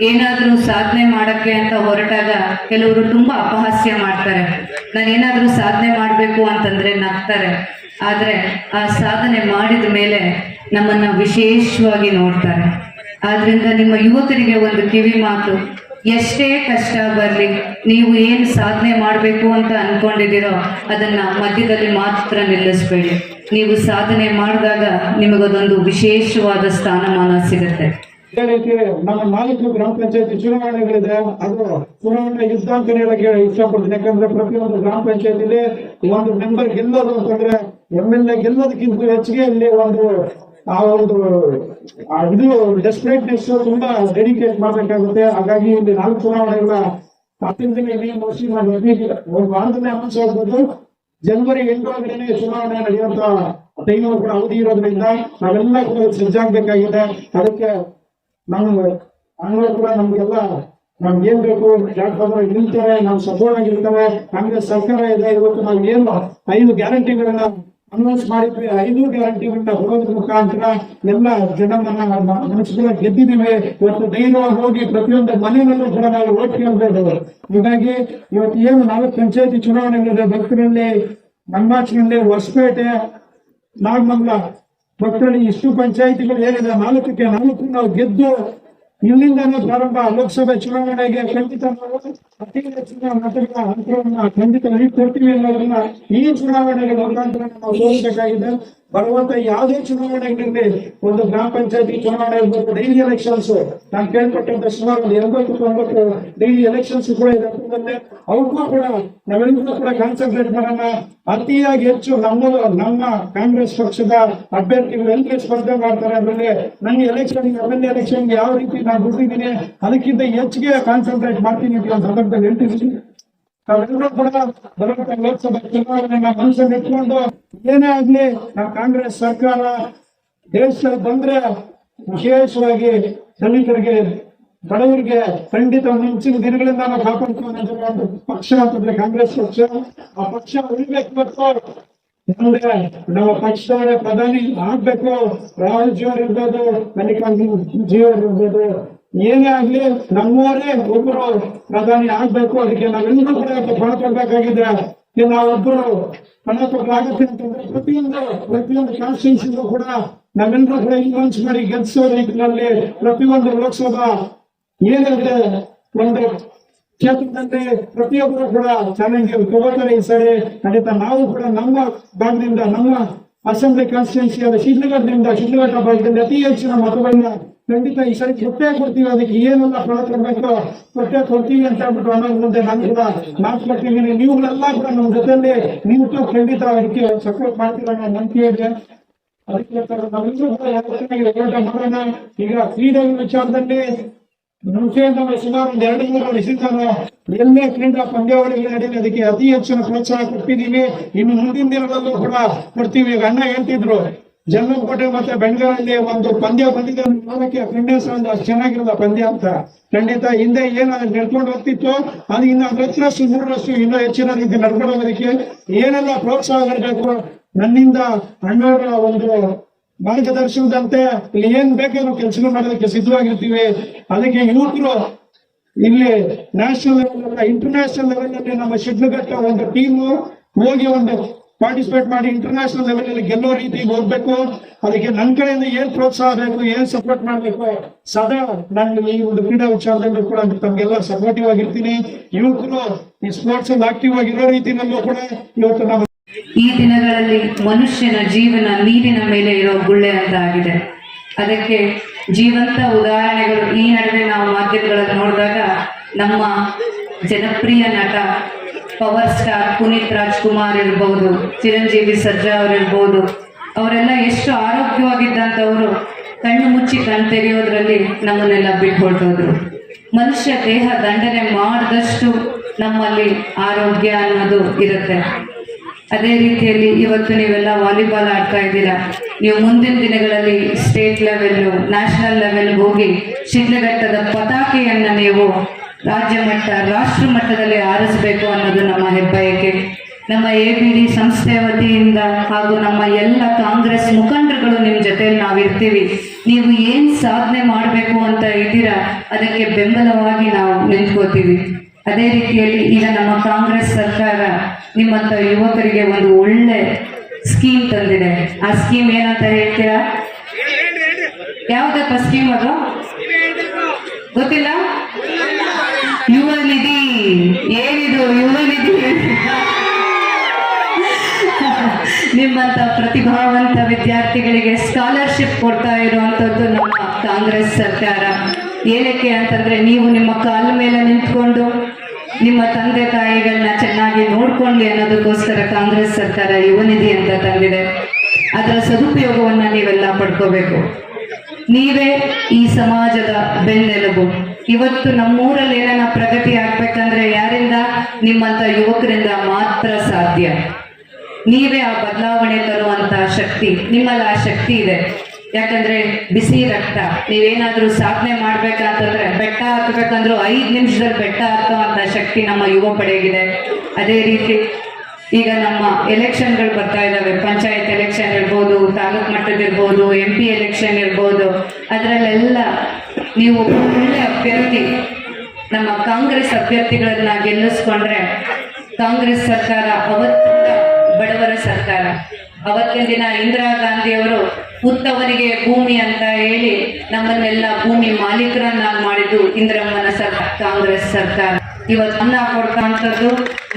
ಏನಾದ್ರೂ ಸಾಧನೆ ಮಾಡಕ್ಕೆ ಅಂತ ಹೊರಟಾಗ ಕೆಲವರು ತುಂಬಾ ಅಪಹಾಸ್ಯ ಮಾಡ್ತಾರೆ. ನಾನು ಏನಾದರೂ ಸಾಧನೆ ಮಾಡಬೇಕು ಅಂತಂದ್ರೆ ನಗ್ತಾರೆ. ಆದರೆ ಆ ಸಾಧನೆ ಮಾಡಿದ ಮೇಲೆ ನಮ್ಮನ್ನ ವಿಶೇಷವಾಗಿ ನೋಡ್ತಾರೆ. ಆದ್ರಿಂದ ನಿಮ್ಮ ಯುವಕರಿಗೆ ಒಂದು ಕಿವಿ ಮಾತು, ಎಷ್ಟೇ ಕಷ್ಟ ಬರಲಿ, ನೀವು ಏನು ಸಾಧನೆ ಮಾಡಬೇಕು ಅಂತ ಅಂದ್ಕೊಂಡಿದ್ದೀರೋ ಅದನ್ನ ಮಧ್ಯದಲ್ಲಿ ಮಾತ್ರ ನಿಲ್ಲಿಸ್ಬೇಡಿ. ನೀವು ಸಾಧನೆ ಮಾಡಿದಾಗ ನಿಮಗದೊಂದು ವಿಶೇಷವಾದ ಸ್ಥಾನಮಾನ ಸಿಗುತ್ತೆ. ಇದೇ ರೀತಿ ನಮ್ಮ ನಾಲ್ಕು ಗ್ರಾಮ ಪಂಚಾಯತಿ ಚುನಾವಣೆಗಳಿದೆ. ಅದು ಚುನಾವಣೆ ಯುದ್ಧ ಅಂತ ಹೇಳಕ್ಕೆ ಇಷ್ಟಪಡ್ತೀನಿ. ಯಾಕಂದ್ರೆ ಪ್ರತಿಯೊಂದು ಗ್ರಾಮ ಪಂಚಾಯತಿಲಿ ಒಂದು ಮೆಂಬರ್ ಗೆಲ್ಲೋದು ಅಂತಂದ್ರೆ ಎಂ ಎಲ್ ಎ ಗೆಲ್ಲೋದಕ್ಕಿಂತ ಹೆಚ್ಚಿಗೆ ಇಲ್ಲಿ ಒಂದು, ಆ ಒಂದು ಇದು ಡೆಸ್ಪರೇಟ್ನೆಸ್ ತುಂಬಾ ಡೆಡಿಕೇಟ್ ಮಾಡ್ಬೇಕಾಗುತ್ತೆ. ಹಾಗಾಗಿ ಇಲ್ಲಿ ನಾಲ್ಕು ಚುನಾವಣೆಗಳ ನಾವು ಒಂದು ವಾರದಲ್ಲೇ ಅನೌನ್ಸ್ ಆಗ್ಬೋದು. ಜನವರಿ ಎಂಟರೊಳಗಡೆ ಚುನಾವಣೆ ನಡೆಯುವಂತ ಟೈಮ್ ಕೂಡ ಅವಧಿ ಇರೋದ್ರಿಂದ ನಾವೆಲ್ಲ ಕೂಡ ಸಜ್ಜಾಗಬೇಕಾಗಿದೆ. ಅದಕ್ಕೆ ನಾವು ಆಮೇಲೆ ಕೂಡ ನಮ್ಗೆಲ್ಲ ನಮ್ಗೆ ಏನ್ ಬೇಕು ಯಾಕಂದ್ರೆ ನಿಲ್ತಾರೆ, ನಾವು ಸಪೋರ್ಟ್ ಆಗಿರ್ತೇವೆ, ಕಾಂಗ್ರೆಸ್ ಸರ್ಕಾರ ಇದೆ, ಇವತ್ತು ನಾವು ಏನು ಐದು ಗ್ಯಾರಂಟಿಗಳನ್ನ ಅನೌನ್ಸ್ ಮಾಡಿದ್ವಿ, ಐದು ಗ್ಯಾರಂಟಿಗಳನ್ನ ಕೊಡೋದ್ರ ಮುಖಾಂತರ ಎಲ್ಲ ಜನವನ್ನ ಮನಸ್ಸಿನ ಗೆದ್ದಿದ್ದೀವಿ. ಇವತ್ತು ಧೈರ್ಯವಾಗಿ ಹೋಗಿ ಪ್ರತಿಯೊಂದು ಮನೆಯಲ್ಲೂ ಕೂಡ ನಾವು ಓಟ್ ಕೇಳ್ಬೋದು ಹೀಗಾಗಿ ಇವತ್ತು ಏನು ನಾಲ್ಕು ಪಂಚಾಯತಿ ಚುನಾವಣೆಗಳಿದೆ ಭಕ್ತರಲ್ಲಿ ಮನ್ಮಾಚಿನಲ್ಲಿ ಹೊಸಪೇಟೆ, ನಾಗಮಂಗಲ ಮಕ್ಕಳಲ್ಲಿ ಇಷ್ಟು ಪಂಚಾಯಿತಿಗಳು ಏನಿದೆ ನಾಲ್ಕಕ್ಕೆ ನಾಲ್ಕು ನಾವು ಗೆದ್ದು ಇಲ್ಲಿಂದಾನೇ ಪ್ರಾರಂಭ ಲೋಕಸಭೆ ಚುನಾವಣೆಗೆ ಖಂಡಿತ ನಾವು ಅತಿ ಹೆಚ್ಚಿನ ಮತಗಳ ಅಂತರವನ್ನ ಖಂಡಿತ ಕೊಡ್ತೀವಿ ಅನ್ನೋದನ್ನ ಈ ಚುನಾವಣೆಗಳ ಮುಖಾಂತರ ನಾವು ತೋರಿಸಬೇಕಾಗಿದೆ ಬರುವಂತ ಯಾವುದೇ ಚುನಾವಣೆಗಳಿರಲಿ ಒಂದು ಗ್ರಾಮ ಪಂಚಾಯತಿ ಚುನಾವಣೆ ಇರ್ಬೋದು ಡೈಲಿ ಎಲೆಕ್ಷನ್ಸ್ ನಾನು ಕೇಳ್ಪಟ್ಟಂತ ಸುಮಾರು ಒಂದು ಎಂಬತ್ತು ತೊಂಬತ್ತು ಡೈಲಿ ಎಲೆಕ್ಷನ್ಸ್ ಕೂಡ ಇದೆ ಅವಕ್ಕೂ ಕೂಡ ನಾವೆಲ್ಲರೂ ಕೂಡ ಕಾನ್ಸಂಟ್ರೇಟ್ ಮಾಡೋಣ ಅತಿಯಾಗಿ ಹೆಚ್ಚು ನಮ್ಮ ನಮ್ಮ ಕಾಂಗ್ರೆಸ್ ಪಕ್ಷದ ಅಭ್ಯರ್ಥಿಗಳು ಎಲ್ಲಿ ಸ್ಪರ್ಧೆ ಮಾಡ್ತಾರೆ ಅದರಲ್ಲಿ ನನಗೆ ಎಲೆಕ್ಷನ್ ಎಂ ಎಲ್ ಎಲೆಕ್ಷನ್ ಯಾವ ರೀತಿ ನಾನು ದುಡ್ಡಿದ್ದೀನಿ ಅದಕ್ಕಿಂತ ಹೆಚ್ಚಿಗೆ ಕಾನ್ಸಂಟ್ರೇಟ್ ಮಾಡ್ತೀನಿ ಅಂತ ಒಂದು ಸಂದರ್ಭದಲ್ಲಿ ಹೇಳ್ತಿದ್ದೀನಿ. ನಾವೆಲ್ಲರೂ ಕೂಡ ಬರುವಂತ ಲೋಕಸಭಾ ಚುನಾವಣೆಯನ್ನ ಮನಸ್ಸಲ್ಲಿ ಇಟ್ಕೊಂಡು ಏನೇ ಆಗ್ಲಿ ನಾವು ಕಾಂಗ್ರೆಸ್ ಸರ್ಕಾರ ದೇಶದಲ್ಲಿ ಬಂದ್ರೆ ವಿಶೇಷವಾಗಿ ದಲಿತರಿಗೆ, ಬಡವರಿಗೆ ಖಂಡಿತ ಮುಂಚಿನ ದಿನಗಳಿಂದ ನಾವು ಕಾಪಾಡ್ಕೊಂಡಿರುವ ಒಂದು ಪಕ್ಷ ಅಂತಂದ್ರೆ ಕಾಂಗ್ರೆಸ್ ಪಕ್ಷ. ಆ ಪಕ್ಷ ಉಳಿಬೇಕು ಮತ್ತು ಮುಂದೆ ನಮ್ಮ ಪಕ್ಷದವರೇ ಪ್ರಧಾನಿ ಆಗ್ಬೇಕು. ರಾಹುಲ್ ಜಿಯವರು ಇರ್ಬೋದು, ಮಲ್ಲಿಕಾರ್ಜುನ್ ಜಿಯವರು ಇರ್ಬೋದು. ಏನೇ ಆಗ್ಲಿ ನಮ್ಮವರೇ ಒಬ್ಬರು ಪ್ರಧಾನಿ ಆಗ್ಬೇಕು, ಅದಕ್ಕೆ ನಾವೆಲ್ಲರೂ ಕೂಡ ಪಣ ಕೊಡ್ಬೇಕಾಗಿದೆ ನಾವೊಬ್ಬರು ಪಣ ಕೊಡಲಾಗುತ್ತೆ ಅಂತಂದ್ರೆ ಪ್ರತಿಯೊಂದು ಪ್ರತಿಯೊಂದು ಕಾನ್ಸ್ಟಿಟ್ಯೂನ್ಸಿಗೂ ಕೂಡ ನಾವೆಲ್ಲರೂ ಕೂಡ ಇನ್ವೆನ್ಸ್ ಮಾಡಿ ಗೆಲ್ಸೋ ನಿಟ್ಟಿನಲ್ಲಿ ಪ್ರತಿಯೊಂದು ಲೋಕಸಭಾ ಏನಿದೆ ಒಂದು ಕ್ಷೇತ್ರದಲ್ಲಿ ಪ್ರತಿಯೊಬ್ಬರು ಕೂಡ ಚಾಲೆಂಜ್ ತಗೋತಾರೆ ಈ ಸರಿ. ಖಂಡಿತ ನಾವು ಕೂಡ ನಮ್ಮ ಭಾಗದಿಂದ, ನಮ್ಮ ಅಸೆಂಬ್ಲಿ ಕಾನ್ಸ್ಟಿಟ್ಯೂನ್ಸಿ ಆದ ಶಿಡ್ಲಘಟ್ಟದಿಂದ ಶಿಡ್ಲಘಟ್ಟ ಭಾಗದಲ್ಲಿ ಅತಿ ಹೆಚ್ಚಿನ ಮತಗಳನ್ನ ಖಂಡಿತ ಈ ಸರಿ ಕೊಟ್ಟೆ ಕೊಡ್ತೀವಿ ಅದಕ್ಕೆ ಏನೆಲ್ಲ ಫಲ ತರಬೇಕು ಕೊಟ್ಟೆ ಕೊಡ್ತೀವಿ ಅಂತ ಹೇಳ್ಬಿಟ್ಟು ಅನ್ನೋದ್ ಮುಂದೆ ನಾನು ಕೂಡ ಮಾತು ಕೊಟ್ಟಿದ್ದೀನಿ ನೀವುಗಳೆಲ್ಲ ಕೂಡ ನಮ್ಮ ಜೊತೆಯಲ್ಲಿ ನೀವು ಕೂಡ ಖಂಡಿತ ಅದಕ್ಕೆ ಸಪೋರ್ಟ್ ಮಾಡ್ತೀರ ಅನ್ನೋ ನಂಬಿಕೆ ಇದೆ ಅದಕ್ಕೆ ನಾವೆಲ್ಲರೂ ಕೂಡ ಈಗ ಕ್ರೀಡೆ ವಿಚಾರದಲ್ಲಿ ಮುಂಚೆಯಿಂದ ಸುಮಾರು ಒಂದು ಎರಡು ಮೂರು ವರ್ಷದಿಂದ ಎಲ್ಲೇ ಕ್ರೀಡಾ ಪಂದ್ಯಾವಳಿಗಳು ನಡೀಲಿ ಅದಕ್ಕೆ ಅತಿ ಹೆಚ್ಚಿನ ಪ್ರೋತ್ಸಾಹ ಕೊಟ್ಟಿದ್ದೀವಿ. ಇನ್ನು ಮುಂದಿನ ದಿನದಲ್ಲೂ ಕೂಡ ಕೊಡ್ತೀವಿ. ಈಗ ಅಣ್ಣ ಹೇಳ್ತಿದ್ರು ಜನ್ನಕೋಟೆ ಮತ್ತೆ ಬೆಂಗಳೂರಲ್ಲಿ ಒಂದು ಪಂದ್ಯ ಬಂದಿದೆ. ನೋಡಕ್ಕೆ ಫಿಟ್ನೆಸ್ ಒಂದು ಅಷ್ಟು ಚೆನ್ನಾಗಿರೋದ ಪಂದ್ಯ ಅಂತ. ಖಂಡಿತ ಹಿಂದೆ ಏನು ನಡ್ಕೊಂಡು ಹೋಗ್ತಿತ್ತು, ಅದು ಇನ್ನು ಅದರಷ್ಟು ಮೂರರಷ್ಟು ಇನ್ನೂ ಹೆಚ್ಚಿನ ರೀತಿ ನಡ್ಕೊಂಡು ಹೋಗೋದಕ್ಕೆ ಏನೆಲ್ಲ ಪ್ರೋತ್ಸಾಹ ನೀಡಬೇಕು ನನ್ನಿಂದ ಅಣ್ಣವರ ಒಂದು ಮಾರ್ಗದರ್ಶನದಂತೆ ಇಲ್ಲಿ ಏನ್ ಬೇಕಾದ್ರೂ ಕೆಲಸ ಮಾಡೋದಕ್ಕೆ ಸಿದ್ಧವಾಗಿರ್ತೀವಿ. ಅದಕ್ಕೆ ಯುವಕರು ಇಲ್ಲಿ ನ್ಯಾಷನಲ್ ಲೆವೆಲ್ ಇಂಟರ್ನ್ಯಾಷನಲ್ ಲೆವೆಲ್ ಅಲ್ಲಿ ನಮ್ಮ ಶಿಡ್ಲಘಟ್ಟ ಒಂದು ಟೀಮ್ ಹೋಗಿ ಒಂದು ಪಾರ್ಟಿಸಿಪೇಟ್ ಮಾಡಿ ಇಂಟರ್ನ್ಯಾಷನಲ್ ಲೆವೆಲ್ ಅಲ್ಲಿ ಗೆಲ್ಲೋ ರೀತಿ ಹೋಗ್ಬೇಕು. ಅದಕ್ಕೆ ನನ್ನ ಕಡೆಯಿಂದ ಏನ್ ಪ್ರೋತ್ಸಾಹ ಬೇಕು, ಏನ್ ಸಪೋರ್ಟ್ ಮಾಡ್ಬೇಕು, ಸದಾ ನಾನು ಈ ಒಂದು ಕ್ರೀಡಾ ವಿಚಾರದಲ್ಲೂ ಕೂಡ ತಮ್ಗೆಲ್ಲ ಸಪೋರ್ಟಿವ್ ಆಗಿರ್ತೀನಿ. ಯುವಕರು ಈ ಸ್ಪೋರ್ಟ್ಸ್ ಅಲ್ಲಿ ಆಕ್ಟಿವ್ ಆಗಿರೋ ರೀತಿಯಲ್ಲೂ ಕೂಡ ಇವತ್ತು ನಮ್ಮ ಈ ದಿನಗಳಲ್ಲಿ ಮನುಷ್ಯನ ಜೀವನ ನೀರಿನ ಮೇಲೆ ಇರೋ ಆಗಿದೆ ಅದಕ್ಕೆ ಜೀವಂತ ಉದಾಹರಣೆಗಳು ಈ ನಡುವೆ ನಾವು ಮಾಧ್ಯಮಗಳಲ್ಲಿ ನೋಡಿದಾಗ ನಮ್ಮ ಜನಪ್ರಿಯ ನಟ, ಪವರ್ ಸ್ಟಾರ್ ಪುನೀತ್ ರಾಜ್ಕುಮಾರ್ ಇರ್ಬೋದು, ಚಿರಂಜೀವಿ ಸರ್ಜಾ ಅವರಿರ್ಬೋದು ಅವರೆಲ್ಲ ಎಷ್ಟು ಆರೋಗ್ಯವಾಗಿದ್ದಂಥವರು ಕಣ್ಣು ಮುಚ್ಚಿ ಕಣ್ ತೆರೆಯೋದ್ರಲ್ಲಿ ನಮ್ಮನ್ನೆಲ್ಲ ಬಿಟ್ಟು ಮನುಷ್ಯ ದೇಹ ದಂಡನೆ ಮಾಡಿದಷ್ಟು ನಮ್ಮಲ್ಲಿ ಆರೋಗ್ಯ ಅನ್ನೋದು ಇರುತ್ತೆ. ಅದೇ ರೀತಿಯಲ್ಲಿ ಇವತ್ತು ನೀವೆಲ್ಲ ವಾಲಿಬಾಲ್ ಆಡ್ತಾ ಇದ್ದೀರಾ? ನೀವು ಮುಂದಿನ ದಿನಗಳಲ್ಲಿ ಸ್ಟೇಟ್ ಲೆವೆಲ್ ನ್ಯಾಷನಲ್ ಲೆವೆಲ್ ಹೋಗಿ ಶಿಡ್ಲಘಟ್ಟದ ಪತಾಕೆಯನ್ನ ನೀವು ರಾಜ್ಯ ಮಟ್ಟ, ರಾಷ್ಟ್ರ ಮಟ್ಟದಲ್ಲಿ ಆರಿಸಬೇಕು ಅನ್ನೋದು ನಮ್ಮ ಹೆಬ್ಬಯಕೆ. ನಮ್ಮ ಎ ಬಿ ಡಿ ಸಂಸ್ಥೆ ವತಿಯಿಂದ ಹಾಗೂ ನಮ್ಮ ಎಲ್ಲ ಕಾಂಗ್ರೆಸ್ ಮುಖಂಡರುಗಳು ನಿಮ್ಮ ಜೊತೆಯಲ್ಲಿ ನಾವಿರ್ತೀವಿ. ನೀವು ಏನು ಸಾಧನೆ ಮಾಡಬೇಕು ಅಂತ ಇದ್ದೀರಾ, ಅದಕ್ಕೆ ಬೆಂಬಲವಾಗಿ ನಾವು ನಿಂತ್ಕೋತೀವಿ. ಅದೇ ರೀತಿಯಲ್ಲಿ ಈಗ ನಮ್ಮ ಕಾಂಗ್ರೆಸ್ ಸರ್ಕಾರ ನಿಮ್ಮಂಥ ಯುವಕರಿಗೆ ಒಂದು ಒಳ್ಳೆ ಸ್ಕೀಮ್ ತಂದಿದೆ. ಆ ಸ್ಕೀಮ್ ಏನಂತ ಹೇಳ್ತೀರಾ? ಯಾವ್ದಪ್ಪ ಸ್ಕೀಮ್ ಅದು? ಗೊತ್ತಿಲ್ಲ? ಯುವ ನಿಧಿ. ಏನಿದು ಯುವ ನಿಧಿ? ನಿಮ್ಮಂತ ಪ್ರತಿಭಾವಂತ ವಿದ್ಯಾರ್ಥಿಗಳಿಗೆ ಸ್ಕಾಲರ್ಶಿಪ್ ಕೊಡ್ತಾ ಇರುವಂತದ್ದು ನಮ್ಮ ಕಾಂಗ್ರೆಸ್ ಸರ್ಕಾರ. ಏನಕ್ಕೆ ಅಂತಂದ್ರೆ ನೀವು ನಿಮ್ಮ ಕಾಲ ಮೇಲೆ ನಿಂತ್ಕೊಂಡು ನಿಮ್ಮ ತಂದೆ ತಾಯಿಗಳನ್ನ ಚೆನ್ನಾಗಿ ನೋಡ್ಕೊಳ್ಳಿ ಅನ್ನೋದಕ್ಕೋಸ್ಕರ ಕಾಂಗ್ರೆಸ್ ಸರ್ಕಾರ ಯುವನಿಧಿ ಅಂತ ತಂದಿದೆ. ಅದರ ಸದುಪಯೋಗವನ್ನ ನೀವೆಲ್ಲ ಪಡ್ಕೋಬೇಕು. ನೀವೇ ಈ ಸಮಾಜದ ಬೆನ್ನೆಲುಬು. ಇವತ್ತು ನಮ್ಮೂರಲ್ಲಿ ಏನನ್ನ ಪ್ರಗತಿ ಆಗ್ಬೇಕಂದ್ರೆ ಯಾರಿಂದ? ನಿಮ್ಮಂತ ಯುವಕರಿಂದ ಮಾತ್ರ ಸಾಧ್ಯ. ನೀವೇ ಆ ಬದಲಾವಣೆ ತರುವಂತಹ ಶಕ್ತಿ, ನಿಮ್ಮಲ್ಲಿ ಆ ಶಕ್ತಿ ಇದೆ. ಯಾಕಂದ್ರೆ ಬಿಸಿ ರಕ್ತ. ನೀವೇನಾದ್ರೂ ಸಾಧನೆ ಮಾಡ್ಬೇಕಂತಂದ್ರೆ ಬೆಟ್ಟ ಹತ್ಬೇಕಂದ್ರೂ ಐದು ನಿಮಿಷದಲ್ಲಿ ಬೆಟ್ಟ ಹಾಕುವಂತ ಶಕ್ತಿ ನಮ್ಮ ಯುವ ಪಡೆಗಿದೆ. ಅದೇ ರೀತಿ ಈಗ ನಮ್ಮ ಎಲೆಕ್ಷನ್ಗಳು ಬರ್ತಾ ಇದ್ದಾವೆ ಪಂಚಾಯತ್ ಎಲೆಕ್ಷನ್ ಇರ್ಬೋದು, ತಾಲೂಕ್ ಮಟ್ಟದ ಇರ್ಬೋದು ಎಂ ಪಿ ಎಲೆಕ್ಷನ್ ಇರ್ಬೋದು. ಅದರಲ್ಲೆಲ್ಲ ನೀವು ಒಳ್ಳೆ ಅಭ್ಯರ್ಥಿ, ನಮ್ಮ ಕಾಂಗ್ರೆಸ್ ಅಭ್ಯರ್ಥಿಗಳನ್ನ ಗೆಲ್ಲಿಸ್ಕೊಂಡ್ರೆ ಕಾಂಗ್ರೆಸ್ ಸರ್ಕಾರ ಅವತ್ತ ಬಡವರ ಸರ್ಕಾರ. ಅವತ್ತಿನ ದಿನ ಇಂದಿರಾ ಗಾಂಧಿ ಅವರು ಉತ್ತವರಿಗೆ ಭೂಮಿ ಅಂತ ಹೇಳಿ ನಮ್ಮನ್ನೆಲ್ಲ ಭೂಮಿ ಮಾಲೀಕರನ್ನಾಗಿ ಮಾಡಿದ್ದು ಇಂದಿರಮ್ಮನ ಸರ್ಕಾರ, ಕಾಂಗ್ರೆಸ್ ಸರ್ಕಾರ. ಇವತ್ತು ಅನ್ನ ಕೊಡ್ತಕ್ಕಂಥದ್ದು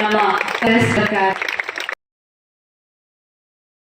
ನಮ್ಮ ಸರ್ಕಾರ.